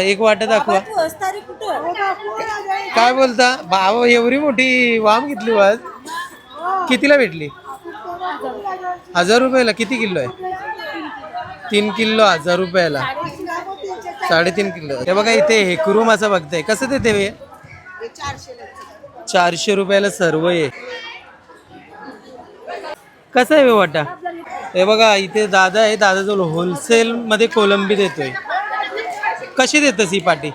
एक वाटा दाखवा. काय बोलता? भाव एवढी मोठी वाम घेतली हो आज. कितीला भेटली? हजार रुपयाला. किती किलो आहे? तीन किलो हजार रुपयाला. साडेतीन किलो. हे बघा इथे हेकुरू मासा बघताय. कसं देते हे? चारशे रुपयाला सर्व आहे कसं आहे वाटा? हे बघा इथे दादा आहे. दादा जो होलसेल मध्ये कोलंबी देतोय. कशी देतस ही पाटी?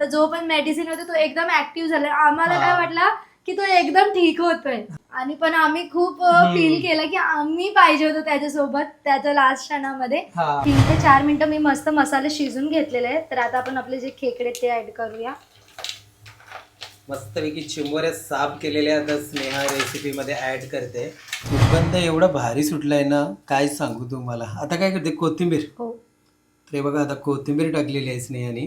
तर जो पण मेडिसिन होते तो एकदम ऍक्टिव्ह झाला आम्हाला काय वाटलं की तो एकदम ठीक होतोय. आणि पण आम्ही खूप फील केलं की आम्ही पाहिजे होतो त्याच्यासोबत त्याच्या लास्ट क्षणामध्ये. तीन ते चार मिनिटं मी मस्त मसाले शिजून घेतलेले आहेत. तर आता आपण आपले जे खेकडे ते ऍड करूया. मस्तपैकी चिंबोऱ्या साफ केलेल्या आता स्नेहा रेसिपीमध्ये ऍड करते. सुगंध एवढा भारी सुटलाय ना काय सांगू तुम्हाला? आता काय करते? कोथिंबीर. हो. ते बघा आता कोथिंबीर टाकलेली आहे स्नेहाने.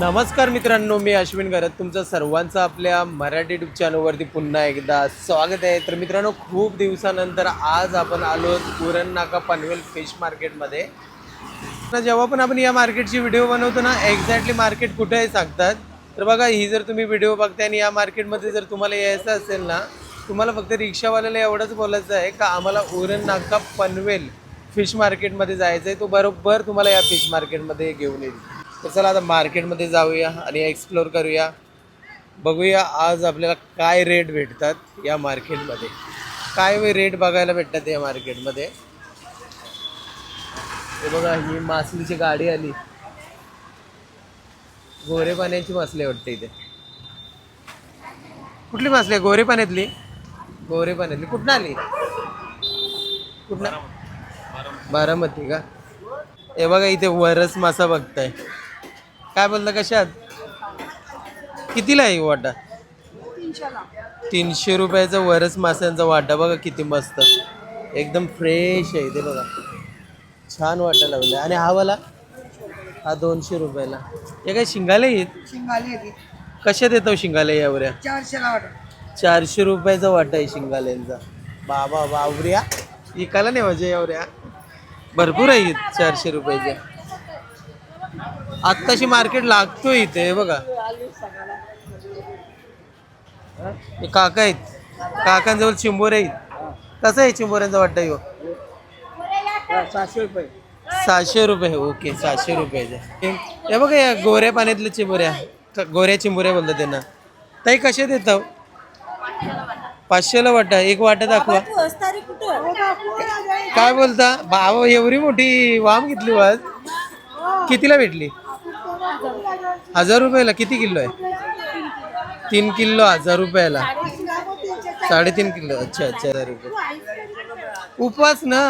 नमस्कार मित्रांनो मी अश्विन गरत तुमचं सर्वांचं आपल्या मराठी ट्यूब चॅनलवरती पुन्हा एकदा स्वागत आहे. तर मित्रांनो खूप दिवसानंतर आज आपण आलो पुरण नाका पनवेल फिश मार्केटमध्ये. जेव्हा पण आपण या मार्केटची व्हिडिओ बनवतो ना एक्झॅक्टली मार्केट कुठे आहे सांगतात. तर बघा ही जर तुम्ही व्हिडिओ बघताय आणि या मार्केटमध्ये जर तुम्हाला यायचं असेल ना तुम्हाला फक्त रिक्षावाल्याला एवढंच बोलायचं आहे का आम्हाला उरण नाका पनवेल फिश मार्केटमध्ये जायचं आहे तो बरोबर तुम्हाला या फिश मार्केटमध्ये घेऊन येईल. तर चला आता मार्केटमध्ये जाऊया आणि एक्सप्लोर करूया. बघूया आज आपल्याला काय रेट भेटतात या मार्केटमध्ये. काय रेट बघायला भेटतात या मार्केटमध्ये? हे बघा ही मासलीची गाडी आली. गोरे पाण्याची मासली वाटते इथे. कुठली मासली आहे? गोरे पाण्यातली गोरे पाण्यातली कुठं आली? कुठं बारामती का? हे बघा इथे वरस मासा बघताय. काय बोलता कशात? कितीला आहे वाटा? तीनशे रुपयाचा वरस माशांचा वाटा बघा किती मस्त. एकदम फ्रेश आहे ते बघा. छान वाटा लावला आणि हा वाला? हा दोनशे रुपयाला. हे काय शिंगाले आहेत? शिंगाली कशा देतो शिंगाले यावऱ्या? चारशेला चारशे रुपयाचा वाटा आहे शिंगाल्यांचा. बाबा बावऱ्या इकायला नाही म्हणजे एवढ्या भरपूर आहे चारशे रुपयाच्या आत्ताशी मार्केट लागतोय इथे हे बघा. काका आहेत. काकांजवळ चिंबोर आहेत. कसं आहे चिंबोऱ्यांचा वाटतं हो? सातशे रुपये सहाशे रुपये ओके सहाशे रुपयाचे. हे- बघा या गोऱ्या पाण्यातल्या चिंबोऱ्या. गोऱ्या चिंबोऱ्या बोलतात त्यांना. ताई कसे देता हो? पाचशेला वाटा एक वाटा दाखवा. काय बोलता? भाव एवढी मोठी वाम घेतली हो आज. कितीला भेटली? हजार रुपयाला. किती किलो आहे? तीन किलो हजार रुपयाला. साडेतीन किलो. अच्छा अच्छा हजार रुपये. उपवास ना?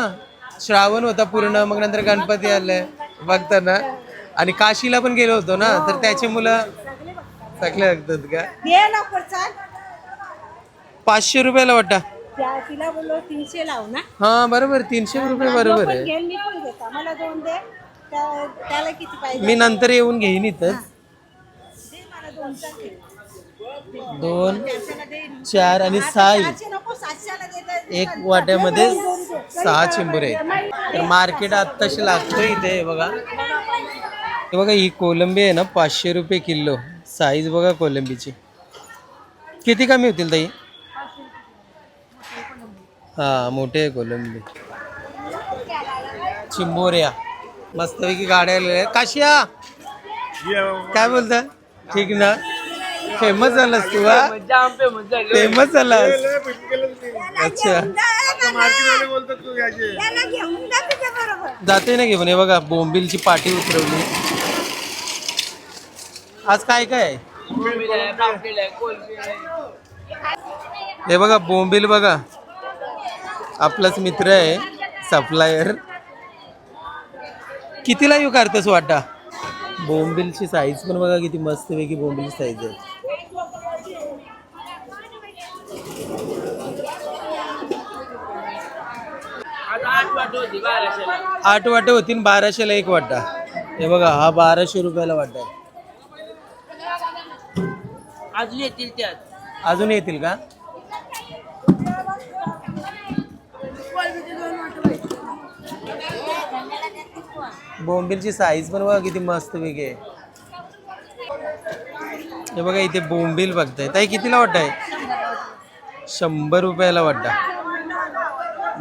श्रावण होता पूर्ण मग नंतर गणपती आले बघता ना. आणि काशीला पण गेलो होतो ना तर त्याची मुलं सगळे लागतात का? पाचशे रुपयाला वाटा. त्या तिला बोललो तीनशे लाव ना. हा बरोबर तीनशे रुपये बरोबर आहे. घेऊन मी पण देता मला दोन दे. त्या- त्याला किती पाहिजे? मी नंतर येऊन घेईन दे मला दोन चार दे. दोन त्याच्याला दे. चार आणि सहा. सातशे नको सातशेला. एक वाट्यामध्ये सहा चिंबुरे आहेत. तर मार्केट आत्ताशी लागतोय इथे हे बघा. हे बघा ही कोलंबी आहे ना पाचशे रुपये किलो. साईज बघा कोलंबीची. किती कमी होतील ताई? हा मोठे आहे कोलंबी. चिंबोऱ्या. मस्तपैकी गाड्या आलेल्या आहेत. काशिया! काय बोलता? ठीक ना? फेमस झालास तू हा फेमस झालास अच्छा. जाते ना घेऊन. हे बघा बोंबिलची पाठी उतरवली. आज काय काय आहे. हे बघा बोंबिल बघा. आपलाच मित्र आहे सप्लायर. कितीला येऊ करतोस वाटा? बोंबिलची साईज पण बघा किती मस्त पैकी बोंबिलची साईज आहे. आठ वाटे होतील बाराशेला एक वाटा. हे बघा हा बाराशे रुपयाला वाटा आहे. अजून येतील त्यात. अजून येतील का? बोंबिलची साईज पण बघा किती मस्त वेगळी आहे. हे बघा इथे बोंबील बघताय. ताई कितीला वाटाय शंभर रुपयाला वाटा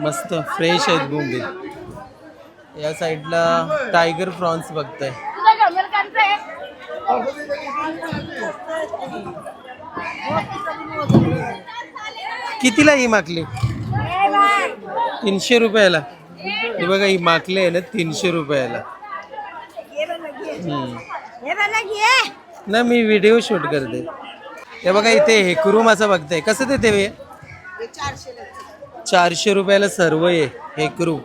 मस्त फ्रेश आहेत बोंबील. या साईडला टायगर प्रॉन्स बघताय. कितीला ही मागली? तीनशे रुपयाला. हे बघा ही माकले आहे ना तीनशे रुपयाला. ना मी व्हिडिओ शूट करते. हे बघा इथे हेकरू मासा बघताय. कसं देते हे? चारशे रुपयाला सर्व आहे हेकरू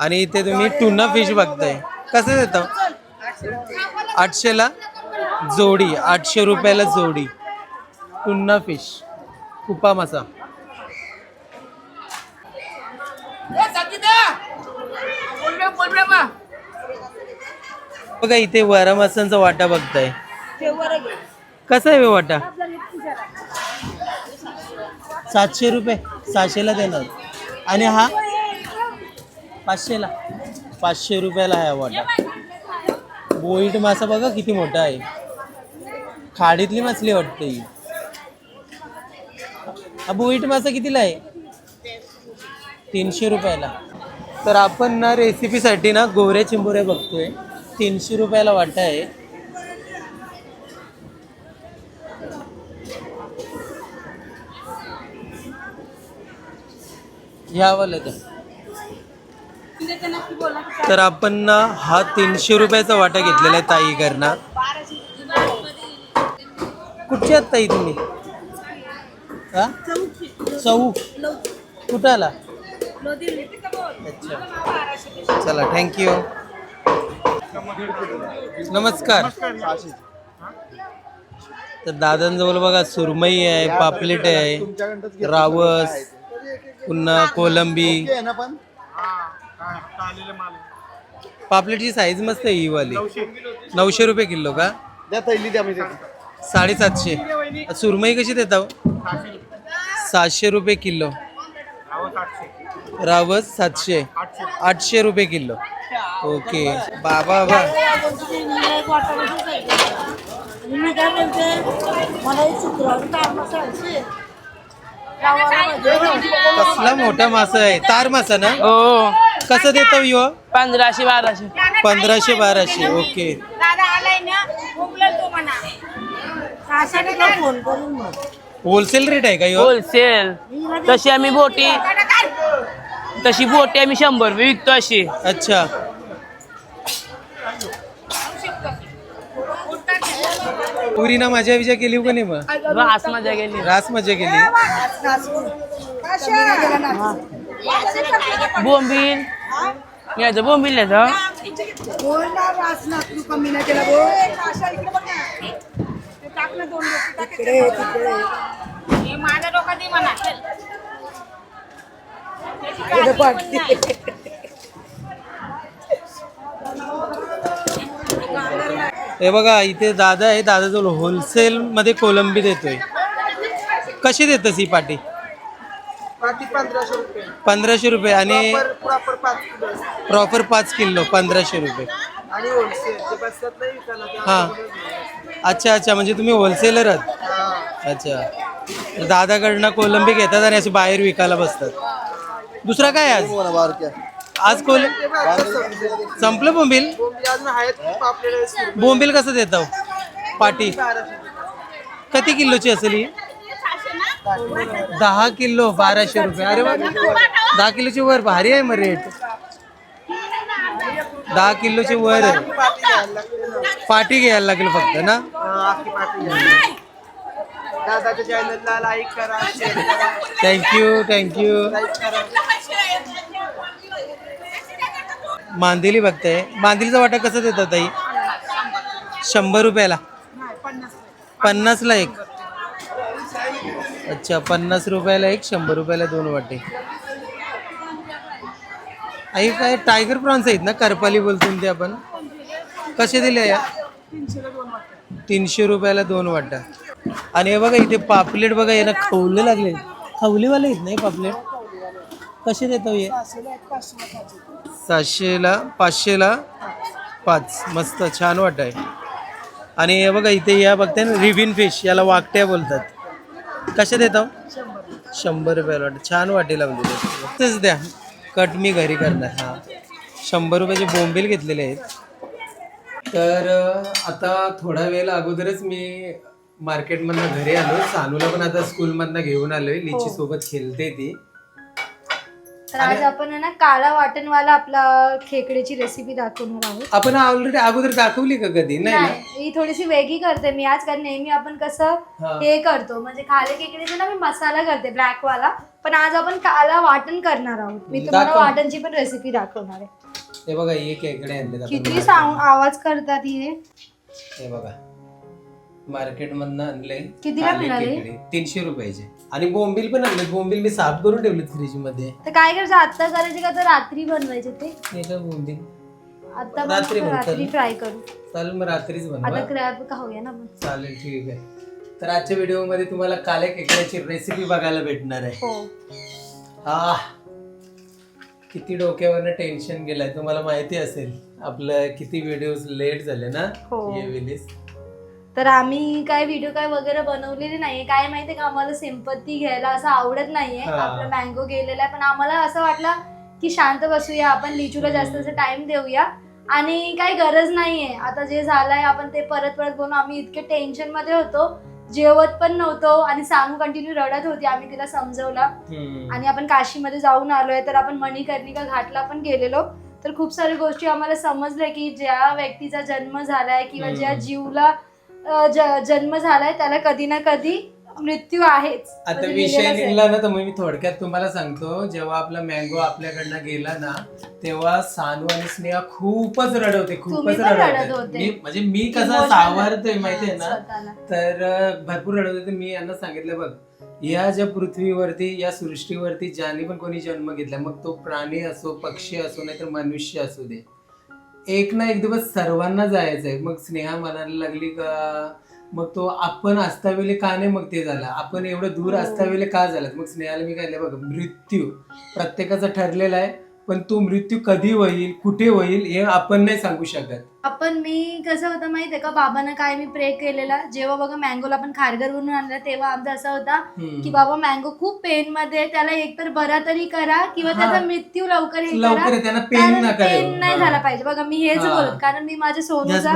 आणि इथे तुम्ही टुना फिश बघताय. कसं देता? आठशेला? जोडी. आठशे रुपयाला जोडी. टुन्ना फिश. कुपा मासा. बघा इथे वरा मासांचा वाटा बघताय. कसा आहे वाटा? सातशे रुपये सहाशेला देणार. आणि हा? पाचशेला. पाचशे रुपयाला आहे हा वाटा. बोईट मासा बघा किती मोठा आहे. खाडीतली मासली वाटते ही. हा बोईट मासा कितीला आहे? तीनशे रुपयाला. तर आपण ना रेसिपीसाठी ना गोऱ्या चिंबोऱ्या बघतोय. तीनशे रुपयाला वाटा आहे. ह्यावाला तर तर आपण ना हा तीनशे रुपयाचा वाटा घेतलेला आहे ताई करणार कुठची आहात ताई तुम्ही? हा? चौ कुठं आला? अच्छा चला थँक्यू नमस्कार. तर दादांजवळ बघा सुरमई आहे पापलेट आहे रावस पुन्हा कोलंबी. पापलेटची साईज मस्त आहे ही वाली नऊशे रुपये किलो का? साडेसातशे. सुरमई कशी देता हो? सातशे रुपये किलो. रावस सातशे आठशे रुपये किलो ओके बाबा बा मी काय म्हणते मला कसला मोठा मासा आहे तार मासा ना हो कसं देतो यो पंधराशे बाराशे पंधराशे बाराशे ओके होलसेल रेट आहे का यो होलसेल तशी आम्ही बोटी तशी बोटी आम्ही शंभर रुपये विकतो अशी. अच्छा. पुरी ना मजा विजा केली का नाही मग? रास मजा गेली रास मजा केली. बोंबील. यायचं बोंबील यायचं माझा डोका दे म्हणा. हे बघा इथे दादा आहे. दादाजवळ होलसेल मध्ये कोलंबी देतोय कशी देतस ही पाटी? पंधराशे रुपये. आणि प्रॉपर पाच किलो. प्रॉपर पाच किलो पंधराशे रुपये. हां. अच्छा अच्छा. म्हणजे तुम्ही होलसेलर आहात? हा. अच्छा. दादाकडनं कोलंबी घेतात आणि असे बाहेर विकायला बसतात. दुसरा काय आज? आज कोल संपलं बोंबील? बोंबील कसं देत पाटी? किती किलोची असेल ही? दहा किलो बाराशे रुपये. अरे वा. दहा किलोची वर भारी आहे मग रेट. दहा किलोची वर आहे. पाटी घ्यायला लागेल फक्त ना हा, अख्खी पाटी घ्यायला दादाच्या चॅनलला लाईक करा शेअर करा. थँक्यू थँक्यू लाईक करा. मांदिली बघताय मांदिलीचा वाटा कसा देतात ताई? शंभर रुपयाला. पन्नासला एक. अच्छा पन्नास रुपयाला एक शंभर रुपयाला दोन वाटे. आई काय टायगर प्रॉन्स आहेत ना? करपाली बोलतो ते आपण. कसे दिले या? तीनशे रुपयाला दोन वाटा. आणि हे बघा इथे पापलेट बघा यांना खवले लागले. खवलीवाले आहेत नाही पापलेट? कसे देतो हे? सातशेला पाचशेला? पाच. मस्त छान वाट आहे आणि हे बघा इथे या बघते ना रिबिन फिश याला वाकट्या बोलतात. कशा देतो? शंभर रुपयाला वाटत छान वाटे लावली तेच द्या. कट मी घरी करणार. हां. शंभर रुपयाचे बोंबील घेतलेले आहेत. तर आता थोडा वेळ अगोदरच मी मार्केटमधनं घरी आलो सानूला पण आता स्कूलमधनं घेऊन आलोय. लिची सोबत खेळते ती. तर आज आपण आहे ना काळा वाटणवाला आपला खेकड्याची रेसिपी दाखवणार आहोत. आपण ऑलरेडी अगोदर दाखवली का कधी? नाही ना? नाही ही थोडीशी वेगळी करते मी आज कारण नेहमी आपण कसं हा. हे करतो. म्हणजे खाले केकडीचा ना मी मसाला करते ब्लॅक वाला पण आज आपण काला वाटण करणार आहोत. मी तुम्हाला दाखव. वाटणची पण रेसिपी दाखवणार आहे. हे बघा हे खेकडे आणले किती साऊंड आवाज करतात हे. हे बघा. मार्केट मधनं आणले कितीला मिळाले? तीनशे रुपयाचे. आणि बोंबील पण आणले बोंबील मी साफ करून ठेवले फ्रीजमध्ये तर काय करायचं? आता करायचे का? तर रात्री बनवायचे ते. हे काय बोंबील? आता रात्री बनवू, बनवतात रात्री ना? फ्राय करू. चालेल मग रात्रीच आता बनवा क्रॅब खाऊया ना आपण चालेल ठीक आहे. तर आजच्या व्हिडिओमध्ये तुम्हाला काल्या खेकड्याची रेसिपी बघायला भेटणार आहे. हो. आ किती डोक्यावरनं टेन्शन गेलंय. तुम्हाला माहिती असेल. आपलं किती व्हिडिओ लेट झाले ना? हो. ये वेळेस. तर आम्ही काय व्हिडिओ काय वगैरे बनवलेले नाहीये. काय माहितीये का आम्हाला सिंपत्ती घ्यायला असं आवडत नाहीये. हा. आपलं मँगो गेलेला आहे. पण आम्हाला असं वाटलं की शांत बसूया आपण लिचूला जास्त असं टाइम देऊया. आणि काही गरज नाहीये. आता जे झालंय आपण ते परत परत बनवू. आम्ही इतके टेन्शनमध्ये होतो. जेवत पण नव्हतो आणि सांगू कंटिन्यू रडत होती. आम्ही तिला समजवलं. हम्म. आणि आपण काशीमध्ये जाऊन आलोय. तर आपण मणिकर्णिका घाटला पण गेलेलो. तर खूप साऱ्या गोष्टी आम्हाला समजल्या की ज्या व्यक्तीचा जन्म झालाय किंवा ज्या हम्म. जीवला अ, ज- जन्म झालाय त्याला कधी ना कधी मृत्यू आहेच आता म्हणजे विषय लिहिलेलंच आहे. निघला ना तर मग मी थोडक्यात तुम्हाला सांगतो जेव्हा आपला मँगो आपल्याकडनं गेला ना तेव्हा सानू आणि स्नेहा खूपच रडवते खूपच पण रडत रडवते होते. मी म्हणजे मी कसा Emotional सावरतोय माहितीये ना स्वतःला. तर अं, भरपूर रडत होते मी यांना सांगितलं बघ या ज्या पृथ्वीवरती या सृष्टीवरती ज्याने पण कोणी जन्म घेतला मग तो प्राणी असो पक्षी असो नाहीतर मनुष्य असू दे एक ना एक दिवस सर्वांना जायचंय. मग स्नेहा म्हणायला लागली का? मग तो आपण असतावेळे का नाही? मग ते झालं. आपण एवढं दूर हो. असतावेळे का झालं मग स्नेहाला मी काय बघ मृत्यू प्रत्येकाचा ठरलेला आहे पण तो मृत्यू कधी होईल कुठे होईल हे आपण नाही सांगू शकत. आपण मी कसं होतं माहितीये का बाबांना काय मी प्रे केलेला जेव्हा बघा मँगोला आपण खारघरवरून आणलं तेव्हा आमचा असा होता हम्म. की बाबा मँगो खूप पेन मध्ये आहे, त्याला एकतर बरा तरी करा किंवा हा. त्याचा मृत्यू लवकर हे लवकर करा आहे, त्यांना पेन कारण नका देऊ. पेन नाही. झाला पाहिजे बघा मी हेच हा. बोलत कारण मी माझ्या सोनूचा.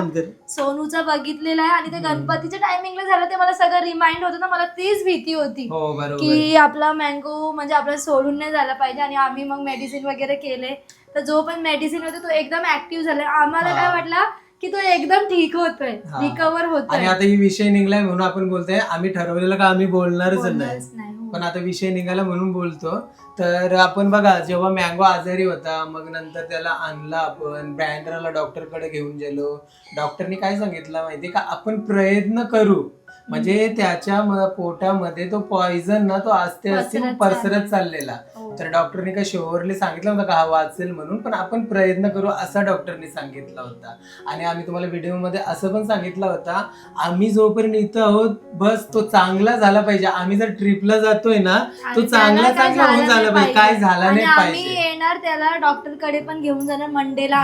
सोनूचा बघितलेला आहे आणि ते हम्म. गणपतीच्या टायमिंगला झालं ते मला सगळं रिमाइंड होतं ना मला तीच भीती होती हो बरोबर की आपला मँगो म्हणजे आपल्याला सोडून नाही झाला पाहिजे आणि आम्ही मग मेडिसिन वगैरे केले तर जो पण मेडिसिन होते तो एकदम ऍक्टिव्ह झाला आम्हाला. काय वाटलं की तो एकदम ठीक होतोय हा. रिकवर आणि होतोय आता ही विषय निघलाय म्हणून आपण बोलतोय. आम्ही ठरवलेलं का आम्ही बोलणारच नाही बोलणारच नाही. हो. पण आता विषय निघाला म्हणून बोलतो. तर आपण बघा जेव्हा मँगो आजारी होता मग नंतर त्याला आणला आपण ब्रँडरला डॉक्टरकडे घेऊन गेलो. डॉक्टरनी काय सांगितलं माहिती का? आपण प्रयत्न करू. म्हणजे त्याच्या म- पोटामध्ये तो पॉइझन ना तो आस्ते आस्ते पसरत चाललेला. तर डॉक्टरनी काय शुअरली सांगितलं होतं का हा वाचेल म्हणून? पण आपण प्रयत्न करू असा डॉक्टरनी सांगितला होता. आणि आम्ही तुम्हाला व्हिडिओमध्ये असं पण सांगितलं होता आम्ही जोपर्यंत इथं आहोत बस तो चांगला झाला पाहिजे. आम्ही जर ट्रिपला जातोय ना तो चांगला चांगला होऊन झालं पाहिजे. काय झाला नाही पाहिजे. येणार त्याला डॉक्टरकडे पण घेऊन जाणार मंडेला.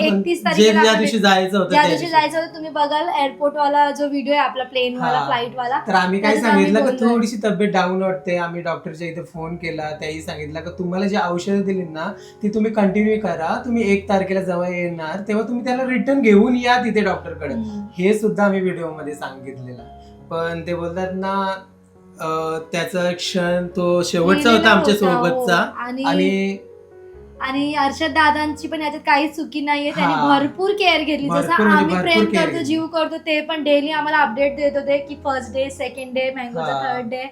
एकतीस तारखेला ज्या दिवशी जायचं होतं ज्या त्या दिवशी. जायचं होतं तुम्ही बघाल एअरपोर्ट वाला जो व्हिडिओ आहे आपला प्लेन वाला. फ्लाईट वाला तर आम्ही काय सांगितलं का. थोडीशी तब्येत डाऊन वाटते. आम्ही डॉक्टरच्या इथे फोन केला त्याही सांगितलं का तुम्हाला जी औषधं दिली ना ती तुम्ही कंटिन्यू करा तुम्ही एक तारखेला जेव्हा येणार तेव्हा तुम्ही त्याला रिटर्न घेऊन या तिथे डॉक्टरकडे. हे सुद्धा आम्ही व्हिडिओमध्ये सांगितलेलं पण ते बोलतात ना त्याचा क्षण तो शेवटचा होता आमच्या हो. सोबतचा आणि आणि अर्षद दादांची पण याच्यात काहीच चुकी नाहीये त्यांनी. भरपूर केअर घेतली जसं म्हणजे आम्ही प्रेम करतो. जीव करतो ते पण डेली आम्हाला अपडेट देत होते की फर्स्ट डे सेकंड डे मँगोचा. थर्ड डे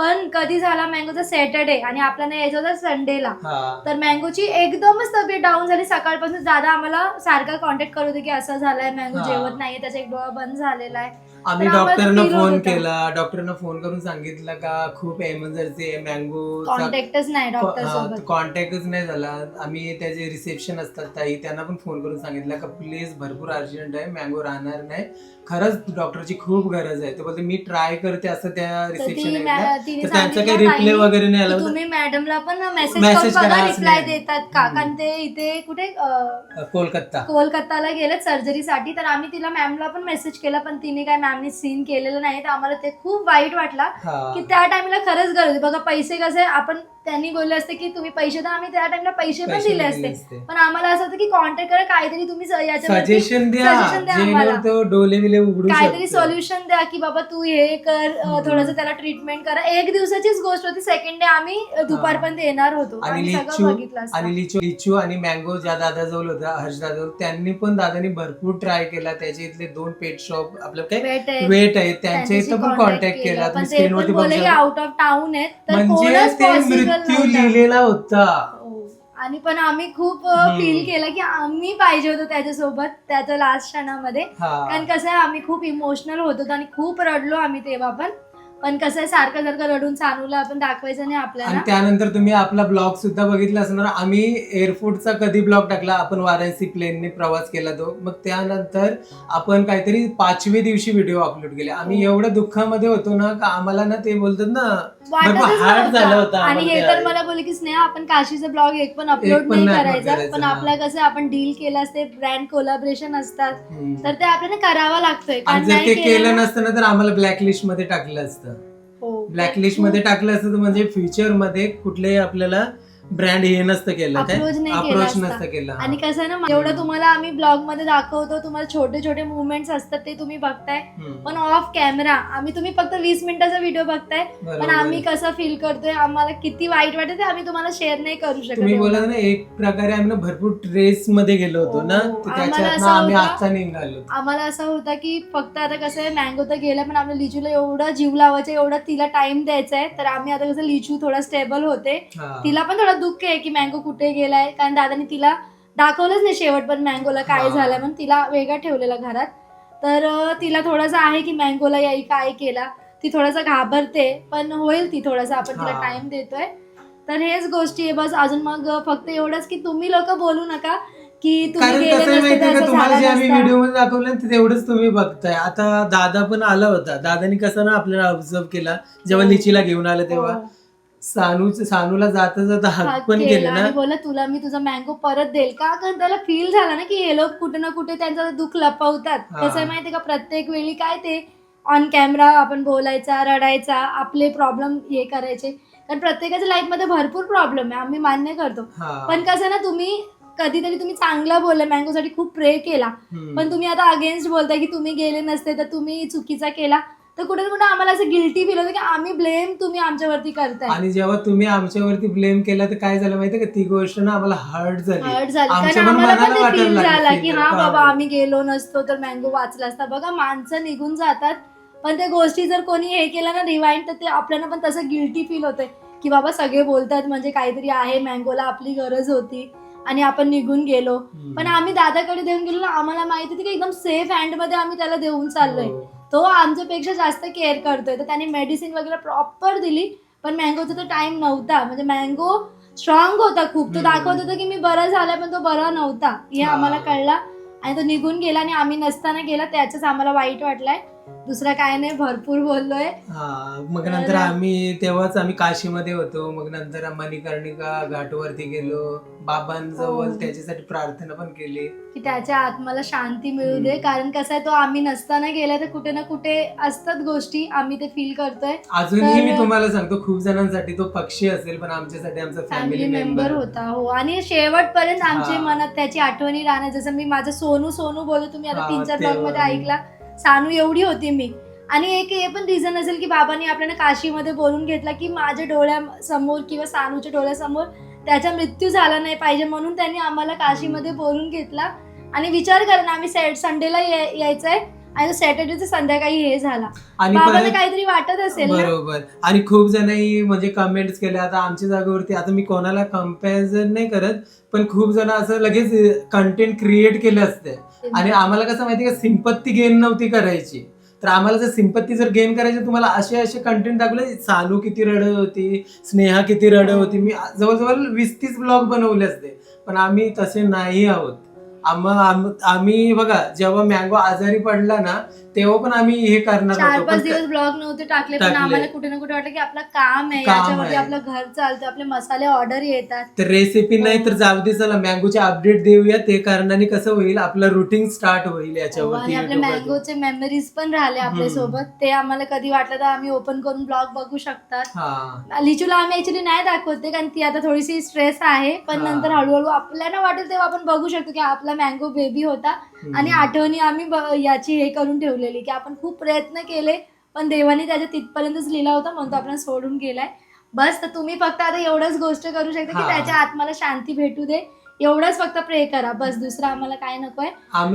पण कधी झाला मँगोचा सॅटर्डे आणि आपल्याला यायचं होतं संडेला हा. तर मँगोची एकदमच तब्येत डाऊन झाली. सकाळपासून दादा आम्हाला सारखा कॉन्टॅक्ट करत होते की असं झालंय मँगो हा. जेवत नाहीये त्याचा एक डोळा बंद झालेला आहे. आम्ही तर आम्हाला डॉक्टरना feel होत फोन होतं. केला. डॉक्टरना फोन करून सांगितलं का खूप एमर्जन्सी आहे मँगो कॉन्टॅक्टच नाही डॉक्टर सोबत. कॉन्टॅक्टच नाही झाला. आम्ही त्याचे रिसेप्शन असतात ताई त्यांना पण फोन करून सांगितलं का प्लीज भरपूर अर्जंट आहे मँगो राहणार नाही. खरंच डॉक्टरची खूप गरज आहे ते बोलते मी ट्राय करते असं त्या तर ती रिसेप्शन मॅ- तिने तर त्यांचा काही सांगितलं रिप्लाय ताईने वगैरे नाही की आला तुम्ही मॅडमला पण मेसेज Message करा, असं रिप्लाय नाही. देतात का हम्म. कारण ते इथे कुठे अं, कोलकाता कोलकाताला गेलेत सर्जरीसाठी तर आम्ही तिला मॅमला पण मेसेज केला पण तिने काय मॅमने सीन केलेलं नाही तर आम्हाला ते खूप वाईट वाटला हा की त्या टाइमला खरंच गरज. बघा पैसे कसे आपण त्यांनी बोलले असते की तुम्ही पैसे तर आम्ही त्या टाइमला पैसे पण पैसे दिले असते. पण आम्हाला असं होतं की कॉन्टॅक्ट करा काहीतरी तुम्ही स- याच्यावरती सजेशन द्या suggestion द्या आम्हाला. जेणेकरून तो डोले बिले उघडू काहीतरी. सोल्युशन द्या की बाबा तू हे कर. थोडस त्याला ट्रीटमेंट करा एक दिवसाचीच गोष्ट होती सेकंड डे आम्ही दुपारपर्यंत येणार होतो आणि सगळं बघितलं. आणि लिचू लिचू आणि मँगो ज्या दादाजवळ होता हर्ष दादाजवळ त्यांनी पण दादानी भरपूर ट्राय केला त्याच्या इथले दोन पेट शॉप आपलं काय. वेट आहे त्यांच्या इथं पण कॉन्टॅक्ट केला तुम्ही स्क्रीनवरती. आउट ऑफ टाउन आहेत म्हणजे ते मृत्यू. लिहिलेला होता. आणि पण आम्ही खूप. फील केलं की आम्ही पाहिजे होतो त्याच्यासोबत त्याच्या लास्ट क्षणामध्ये. कारण कसं आहे आम्ही खूप इमोशनल होत होतो आणि खूप रडलो आम्ही तेव्हा पण. पण कसं आहे सारखं सारखं रडून सानूला आपण दाखवायचं नाही आपल्याला. त्यानंतर तुम्ही आपला ब्लॉग सुद्धा बघितला असणार. आम्ही एअरपोर्टचा कधी ब्लॉग टाकला आपण वाराणसी प्लेनने प्रवास केला तो. मग त्यानंतर आपण काहीतरी पाचवी दिवशी व्हिडिओ अपलोड केले. आम्ही हो. एवढ्या दुःखामध्ये होतो ना का आम्हाला ना ते बोलतात ना वाटतच नव्हतं. आणि आम्हाला हे तर. मला बोलले की स्नेहा आपण काशीचा ब्लॉग एक पण अपलोड पण नाही नाही upload करायचा करायचं, पण हा. आपला कसं आपण डील केलं असते ब्रँड कोलाबरेशन असतात हम्म. तर ते आपल्याला करावं लागतोय आणि कारण जर नाही ते केलं नसतं ना तर आम्हाला ब्लॅकलिस्टमध्ये टाकलं असतं हो. ब्लॅकलिस्टमध्ये टाकलं असतं तर म्हणजे फ्युचरमध्ये कुठलेही आपल्याला ब्रँड हे नसतं केलं काय Approach नाही केला अप्रोच असता. नसतं केलं हा. आणि कसं आहे ना जेवढं तुम्हाला आम्ही ब्लॉगमध्ये दाखवतो तुम्हाला छोटे छोटे मुवमेंट्स असतात ते तुम्ही बघताय हम्म. पण ऑफ कॅमेरा आम्ही तुम्ही फक्त वीस मिनिटाचा व्हिडिओ बघताय बरोबर पण आम्ही. कसं फील करतोय आम्हाला किती वाईट वाटत ते आम्ही तुम्हाला शेअर नाही करू शकत तुम्ही एवढं. बोला ना एक प्रकारे आम्ही ना भरपूर ट्रेस मध्ये गेलो होतो ना हो. तर आम्हाला त्याच्यात असं आम्ही होतं- निघालो आम्हाला असं होतं की फक्त आता कसं आहे मँगो तर गेला पण आपल्या लिचूला एवढा जीव लावायचा एवढा तिला टाइम द्यायचा आहे तर आम्ही आता कसं लिचू थोडा स्टेबल होते हा. तिला पण थोडं दुःख आहे की मँगो कुठे गेलाय कारण दादानी तिला दाखवलंच नाही शेवट पण मँगोला काय. झालंय म्हणून तिला वेगळं ठेवलेलं घरात तर तिला थोडंसं आहे की मँगोला याई काय केला ती थोडंसं घाबरते पण होईल ती थोडंसं आपण तिला. टाइम देतोय तर हेच गोष्टी आहे बस अजून मग फक्त एवढंच की तुम्ही लोक बोलू नका की तुम्ही कारण गेले कसं माहितीये का तुम्हाला जे झालं आम्ही नसतं. व्हिडिओमध्ये दाखवलं ना, ते तेवढंच तुम्ही बघताय आता दादा पण आला होता दादानी कसं ना आपल्याला ऑब्झर्व केला जेव्हा हो. लिचीला घेऊन आलं तेव्हा हो. सानू सानूला जाता जाता हात पण केला ना. आणि बोला तुला मी तुझा मँगो परत देईल का? कारण त्याला फील झाला ना की हे लोक कुठे ना कुठे त्यांचं दुःख लपवतात. कसं आहे माहितीये का? प्रत्येक वेळी काय ते ऑन कॅमेरा आपण बोलायचा रडायचा आपले प्रॉब्लेम हे करायचे. कारण प्रत्येकाच्या लाईफमध्ये भरपूर प्रॉब्लेम आहे आम्ही मान्य करतो. पण कसं ना तुम्ही कधीतरी तुम्ही चांगलं बोलले मँगोसाठी खूप प्रे केला. पण तुम्ही आता अगेन्स्ट बोलताय की तुम्ही गेले नसते तर तुम्ही चुकीचा केला. तर कुठे ना कुठे आम्हाला असं गिल्टी फील होतं की आम्ही ब्लेम तुम्ही आमच्यावरती करताय. आणि जेव्हा तुम्ही आमच्यावरती ब्लेम केला तर काय झालं माहितीये का? ती गोष्ट ना आम्हाला हर्ट झाली. हर्ट झाली. आमच्या कारण पण आम्हाला पण मनाला ते वाटायला फील लागलं, झाला की. हा हा. बाबा आम्ही गेलो नसतो तर मँगो वाचला असता. बघा माणसं निघून जातात. पण त्या गोष्टी जर कोणी हे केलं ना रिवाइंड तर ते आपल्याला पण तसं गिल्टी फील होते की बाबा सगळे बोलतात म्हणजे काहीतरी आहे मँगोला आपली गरज होती. आणि आपण निघून गेलो. हम्म. पण आम्ही दादाकडे देऊन गेलो ना आम्हाला माहिती होती की एकदम सेफ हँडमध्ये आम्ही त्याला देऊन चाललोय. हो. तो आमच्यापेक्षा जास्त केअर करतोय. तर त्याने मेडिसिन वगैरे प्रॉपर दिली पण मँगोचा तर टाइम नव्हता. म्हणजे मँगो स्ट्रॉंग होता खूप. तो. दाखवत होता की मी बरा झाला पण तो बरा नव्हता. हे. आम्हाला कळला आणि तो निघून गेला आणि आम्ही नसताना गेला त्याच आम्हाला वाईट वाटलाय. दुसरा काय नाही भरपूर बोललोय. हा मग तर- नंतर आम्ही तेव्हाच आम्ही काशीमध्ये होतो. मग नंतर मणिकर्णिका घाटवरती गेलो. बाबांजवळ हो. त्याच्यासाठी प्रार्थना पण केली. की त्याच्या आत्माला शांती मिळू दे. कारण कसं आहे तो आम्ही नसताना गेला तर कुठे ना कुठे असतात गोष्टी. आम्ही ते फील करतोय. अजूनही मी तुम्हाला सांगतो खूप जणांसाठी तो पक्षी असेल पण आमच्यासाठी आमचा फॅमिली मेंबर होता हो. आणि शेवटपर्यंत आमच्या. मनात त्याची आठवणी राहणार. जसं मी माझं सोनू सोनू बोलतो तुम्ही आता तीन चार ब्लॉगमध्ये ऐकला. सानू एवढी होती मी. आणि एक हे पण रिझन असेल की बाबांनी आपल्याला काशीमध्ये बोलून घेतला की माझ्या डोळ्यासमोर किंवा सानूच्या डोळ्यासमोर त्याचा मृत्यू झाला नाही पाहिजे म्हणून त्यांनी आम्हाला काशीमध्ये बोलून घेतला. आणि विचार करा ना आम्ही संडेला यायचंय. आणि सॅटर्डेचं संध्याकाळी हे झाला. परत काहीतरी वाटत असेल बरोबर. आणि खूप जणही म्हणजे कमेंट्स केल्या. आता आमच्या जागेवरती आता मी कोणाला कंपॅरिझन नाही करत पण खूप जण असं लगेच कंटेंट क्रिएट केलं असते. आणि आम्हाला कसं माहिती का सिंपत्ती गेन नव्हती करायची. तर आम्हाला जर सिंपत्ती जर गेन करायची तुम्हाला असे असे कंटेंट दाखवले सालू किती रड होती स्नेहा किती रड होती. मी जवळजवळ वीस तीस ब्लॉग बनवले असते पण आम्ही तसे नाही आहोत. आम आम- आम्ही बघा जेव्हा मँगो आजारी पडला ना तेव्हा पण आम्ही हे करणार चार पाच दिवस ब्लॉग नव्हते टाकले पण टाकले. आम्हाला कुठे ना कुठे वाटलं की आपलं काम आहे काम आहे. आपलं घर चालतं आपले मसाले ऑर्डर येतात तर रेसिपी नाही तर जाऊ दे चला मँगोचे अपडेट देऊया ते कारणाने कसं होईल आपलं रुटीन स्टार्ट होईल याच्यावरती आणि आपल्या YouTube वरती. मँगोचे मेमरीज पण राहिले आपल्या हम्म. सोबत ते आम्हाला कधी वाटलं तर आम्ही ओपन करून ब्लॉग बघू शकतात हा लिचूला आम्ही ऍक्च्युली नाही दाखवते कारण ती आता थोडीशी स्ट्रेस आहे पण हा. नंतर हळूहळू आपल्याला वाटेल तेव्हा आपण बघू शकतो की आपला मँगो बेबी होता. आणि आठवणी आम्ही याची हे करून ठेवलेली की आपण खूप प्रयत्न केले पण देवाने त्याच्या तिथपर्यंतच लिहिला होता म्हणून तो आपण सोडून गेलाय. बस तर तुम्ही फक्त आता एवढंच गोष्ट करू शकता की. त्याच्या आत्माला शांती भेटू दे. एवढंच फक्त प्रे करा. बस दुसरं आम्हाला काय नकोय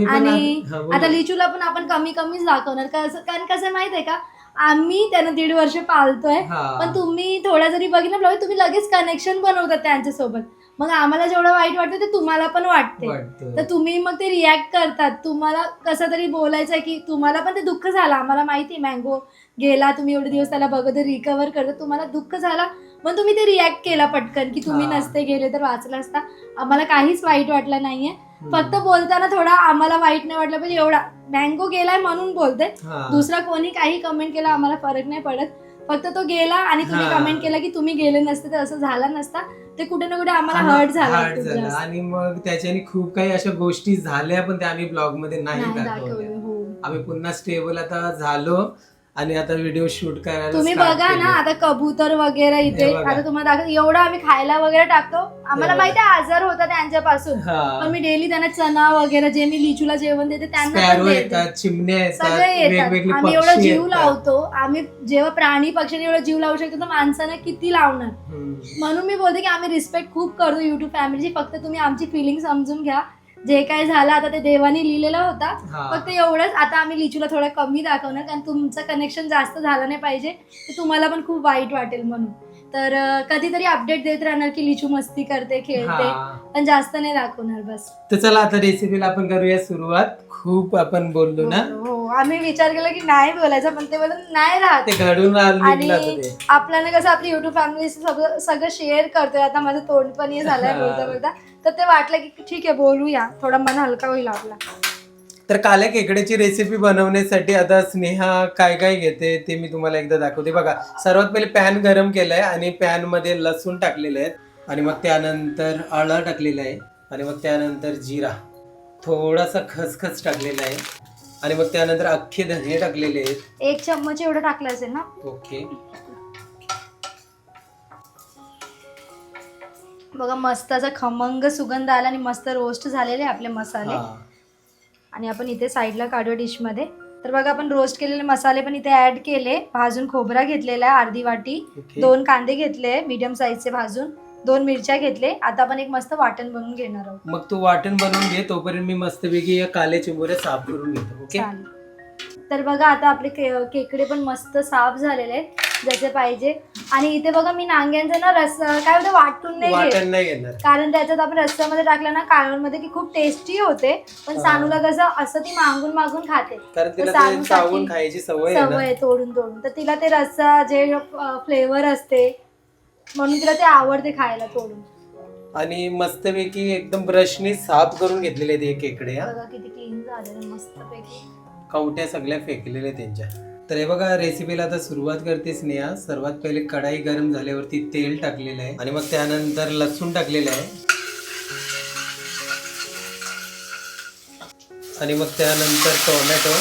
आणि. आता लिचूला पण आपण कमी कमीच दाखवणार कारण कसं माहीत आहे का? आम्ही त्यांना दीड वर्ष पाळतोय. पण तुम्ही थोडा जरी बघितलं ब्लॉग तुम्ही लगेच कनेक्शन बनवतात त्यांच्यासोबत. मग आम्हाला जेवढं वाईट वाटतं ते तुम्हाला पण वाटते वाटतं. तर तुम्ही मग ते रिॲक्ट करतात. तुम्हाला कसं तरी बोलायचं की तुम्हाला पण ते दुःख झालं. आम्हाला माहिती मँगो गेला तुम्ही एवढे दिवस त्याला बघत रिकवर करत तुम्हाला दुःख झाला. मग तुम्ही ते रिॲक्ट केला पटकन की तुम्ही हा. नसते गेले तर वाचला असता. आम्हाला काहीच वाईट वाटलं नाहीये. हम्म. फक्त बोलताना थोडा आम्हाला वाईट नाही वाटलं पाहिजे एवढा. मँगो गेलाय म्हणून बोलते हा. दुसरा कोणी काही कमेंट केला आम्हाला फरक नाही पडत. फक्त तो गेला आणि तुम्ही हा. कमेंट केला की तुम्ही गेले नसते तर असं झालं नसता. ते कुठे ना कुठे आम्हाला आम्हा- हर्ट झाला hurt झालं. आणि मग त्याच्याने खूप काही अशा गोष्टी झाल्या पण त्या आम्ही ब्लॉगमध्ये नाही नाही दाखवल्या. दाखवलं हो. आम्ही पुन्हा स्टेबल आता झालो. आणि आता व्हिडिओ शूट करायला तुम्ही start बघा केले. ना आता कबूतर वगैरे इथे हे बघा. आता तुम्हाला दाखव एवढं आम्ही खायला वगैरे टाकतो आम्हाला हे माहिती आहे आजार होता त्यांच्यापासून हा. पण मी डेली त्यांना चना वगैरे जे मी लिचूला जेवण देते त्यांना स्पॅरो पण देते येतात चिमण्या येतात सगळे येतात वेगवेगळे आम्ही एवढा पक्षी जीव येतात. लावतो आम्ही जेव्हा प्राणी पक्षांनी एवढा जीव लावू शकतो तर माणसानं किती लावणार हम्म. म्हणून मी बोलते की आम्ही रिस्पेक्ट खूप करतो युट्यूब फॅमिलीची फक्त तुम्ही आमची फिलिंग समजून घ्या जे काय झालं आता ते देवानी लिहिलेला होता. हा. फक्त एवढंच. आता आम्ही लिचूला थोडं कमी दाखवणार कारण तुमचं कनेक्शन जास्त झालं नाही पाहिजे. तुम्हाला पण खूप वाईट वाटेल म्हणून. तर कधीतरी अपडेट देत राहणार की लिचू मस्ती करते खेळते. हा. पण जास्त नाही दाखवणार बस. तर चला आता रेसिपीला आपण करूया सुरुवात. खूप आपण बोललो ना. हो आम्ही विचार केला की नाही बोलायचं पण ते बोलत नाही राहत. ते घडून आणि ते. आपल्याला कसं आपली युट्यूब फॅमिली सगळं सगळं शेअर करतोय. आता माझं तोंड पण हे झालंय हा. बोलता बोलता. तर ते वाटलं की ठीक आहे बोलूया. थोडा मन हलका होईल आपला. तर काल्या खेकड्याची रेसिपी बनवण्यासाठी आता स्नेहा काय काय घेते ते मी तुम्हाला एकदा दाखवते. बघा सर्वात पहिले पॅन गरम केलाय आणि पॅनमध्ये लसूण टाकलेले आहेत. आणि मग त्यानंतर आळं टाकलेलं आहे. आणि मग त्यानंतर जिरा. थोडासा खसखस टाकलेला आहे. आणि मग त्यानंतर अख्खे धने टाकलेले आहेत. एक चम्मच एवढं टाकलं असेल ना? ओके. बघा मस्त असा खमंग सुगंध आला आणि मस्त रोस्ट झालेले आपले मसाले. हा. आणि आपण इथे साईडला काढूया डिशमध्ये. तर बघा आपण रोस्ट केलेले मसाले पण इथे ऍड केले. भाजून खोबरा घेतलेला आहे अर्धी वाटी. ओके. दोन कांदे घेतले मीडियम साईजचे भाजून. दोन मिरच्या घेतले. आता आपण एक मस्त वाटण बनवून घेणार आहोत. मग तू वाटण बनवून घे तोपर्यंत मी मस्तपैकी या काले चिंबोऱ्या साफ करून घेतो ओके? चालेल. तर बघा आता आपले के केकडे पण मस्त साफ झालेले आहेत जसे पाहिजे. आणि इथे बघा मी नांग्यांचा ना रस काय होतं वाटून नाही घेत. नाही घेणार. कारण त्याच्यात आपण रस्त्यामध्ये टाकलं ना कालवणमध्ये की खूप टेस्टी होते. पण हा. सानूला कसं असं ती मागून मागून खाते. कारण तिला तर ते सानूसाठी चावून खायची सवय आहे सवय ना आहे तोडून तोडून. तर तिला ते रस्सा जे फ्लेवर असते म्हणून तिला ते आवडते खायला तोडून. आणि मस्तपैकी एकदम ब्रशनी साफ करून घेतलेले हे केकडे हा. बघा किती क्लीन झालेलं मस्त पैकी कवट्या सगळ्या फेकलेल्या त्यांच्या. तर हे बघा रेसिपीला आता सुरुवात करते स्नेहा. सर्वात पहिले कढाई गरम झाल्यावरती तेल टाकलेलं आहे. आणि मग त्यानंतर लसूण टाकलेलं आहे. आणि मग त्यानंतर टोमॅटो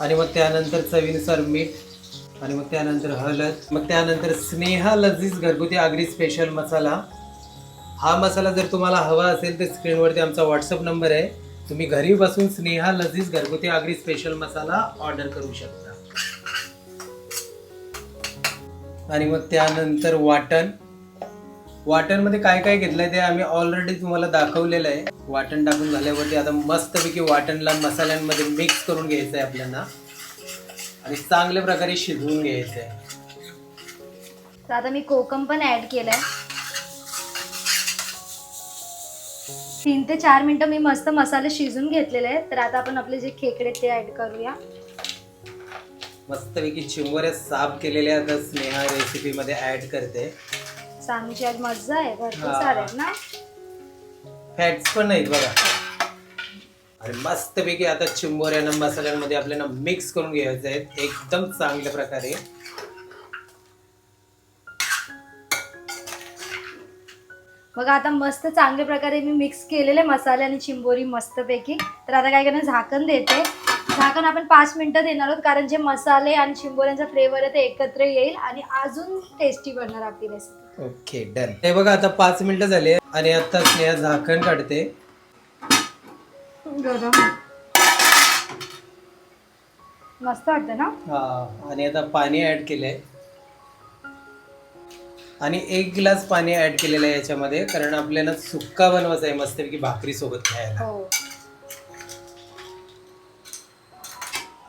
आणि मग त्यानंतर चवीनुसार मीठ. आणि मग त्यानंतर हळद. मग त्यानंतर स्नेहा लजीज घरगुती आगरी स्पेशल मसाला. हा मसाला जर तुम्हाला हवा असेल तर स्क्रीनवरती आमचा व्हॉट्सअप नंबर आहे. तुम्ही घरी बसून स्नेहा लजीज घरगुती आगरी स्पेशल मसाला ऑर्डर करू शकता. आणि मग त्यानंतर वाटण. वाटणमध्ये काय काय घेतलंय ते आम्ही ऑलरेडी तुम्हाला दाखवलेलं आहे. वाटण टाकून झाल्यावरती आता मस्तपैकी वाटणला मसाल्यांमध्ये मिक्स करून घ्यायचं आहे आपल्याला. आणि चांगल्या प्रकारे शिजवून घ्यायचं आहे तर आता मी कोकम पण ऍड केलाय. तीन ते चार मिनिटं मी मस्त मसाले शिजून घेतलेले आहेत. तर आता आपण आपले जे खेकडे ते ऍड करूया. मस्तपैकी चिंबोऱ्या साफ केलेल्या आता स्नेहा रेसिपी मध्ये ऍड करते. सानूची आज मज्जा आहे. भरपूर हा. सारे आहेत ना? फॅट्स पण नाहीत बघा. आणि मस्तपैकी आता चिंबोऱ्यानं मसाल्यांमध्ये आपल्याला मिक्स करून घ्यायचे आहेत. एकदम चांगल्या प्रकारे. बघा आता मस्त चांगल्या प्रकारे मी मिक्स केलेले मसाले आणि चिंबोरी मस्तपैकी. तर आता काय करणार झाकण देते. झाकण आपण पाच मिनिटं देणार आहोत कारण जे मसाले आणि चिंबोऱ्यांचा फ्लेवर आहे ते एकत्र येईल आणि अजून टेस्टी बनणार आपली रेसिपी ओके डन. हे बघा आता पाच मिनिटं झाले आणि आता स्नेहा झाकण काढते. गरम. मस्त वाटतं ना? हा आणि आता पाणी ऍड केलंय. आणि एक ग्लास पाणी ऍड केलेलं आहे याच्यामध्ये कारण आपल्याला सुक्का बनवायचा आहे मस्तपैकी भाकरी सोबत खायला. हो.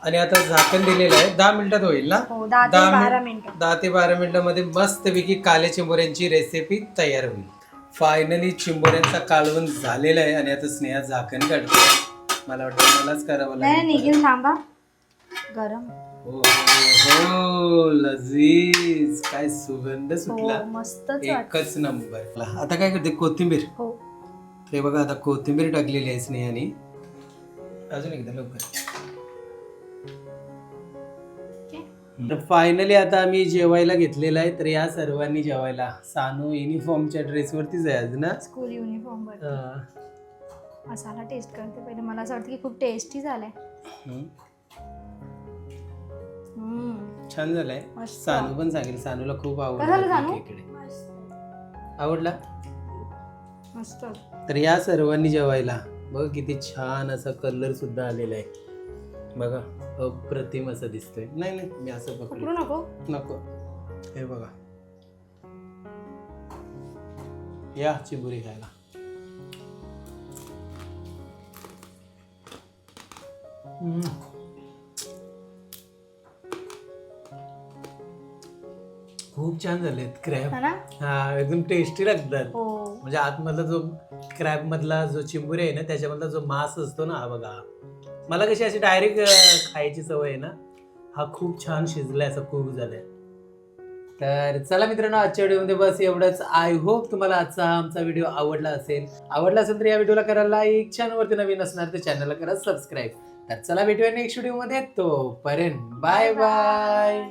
आणि आता झाकण दिलेलं आहे. दहा मिनिटात होईल ना? हो दहा ते बारा मिनिट- दहा ते बारा मिनिटांमध्ये मस्तपैकी काले चिंबोऱ्यांची रेसिपी तयार होईल. फायनली चिंबोऱ्यांचा कालवण झालेला आहे आणि आता स्नेहा झाकण काढते मला वाटतं मलाच करावं नाही लागेल. थांबा. गरम. हो हो, हो लजीज काय सुगंध सुटला. हो मस्तच वाटत एकच नंबर. आता काय करते? कोथिंबीर. हो. ते बघा आता कोथिंबीर टाकलेली आहे स्नेहाने. अजून एकदा लवकर. तर फायनली आता आम्ही जेवायला घेतलेलं आहे तर या सर्वांनी जेवायला. सानू युनिफॉर्मच्या ड्रेसवरतीच आहे आज ना? स्कूल युनिफॉर्म वर अं, मसाला टेस्ट करते पहिले. मला असं वाटतं की खूप टेस्टी झालाय. छान झालंय. मस्त. सानू पण सांगेल सानूला खूप आवडला सानू? इकडे. आवडला? मस्त. तर या सर्वांनी जेवायला बघ किती छान असा कलर सुद्धा आलेला आहे. बघा अप्रतिम असं दिसतोय. नाही नाही मी असं पकडू पकडू नको. नको. हे बघा. या चिंबुरी खायला. हम्म. खूप छान झालेत क्रॅब हा ना? हा एकदम टेस्टी लागतात. हो. म्हणजे आतमधला जो क्रॅब मधला जो चिंबुरी आहे ना त्याच्यामधला जो मांस असतो ना हा बघा. मला कशी अशी डायरेक्ट खायची सवय आहे ना हा खूप छान शिजलाय असं खूप झालंय. तर चला मित्रांनो आजच्या व्हिडिओमध्ये बस एवढंच. आय होप तुम्हाला आजचा हा आमचा व्हिडिओ आवडला असेल. आवडला असेल तर या व्हिडिओला करा लाईक चॅनलवरती नवीन असणार तर चॅनलला करा सबस्क्राईब तर चला भेटूया नेक्स्ट व्हिडिओमध्ये तोपर्यंत बाय बाय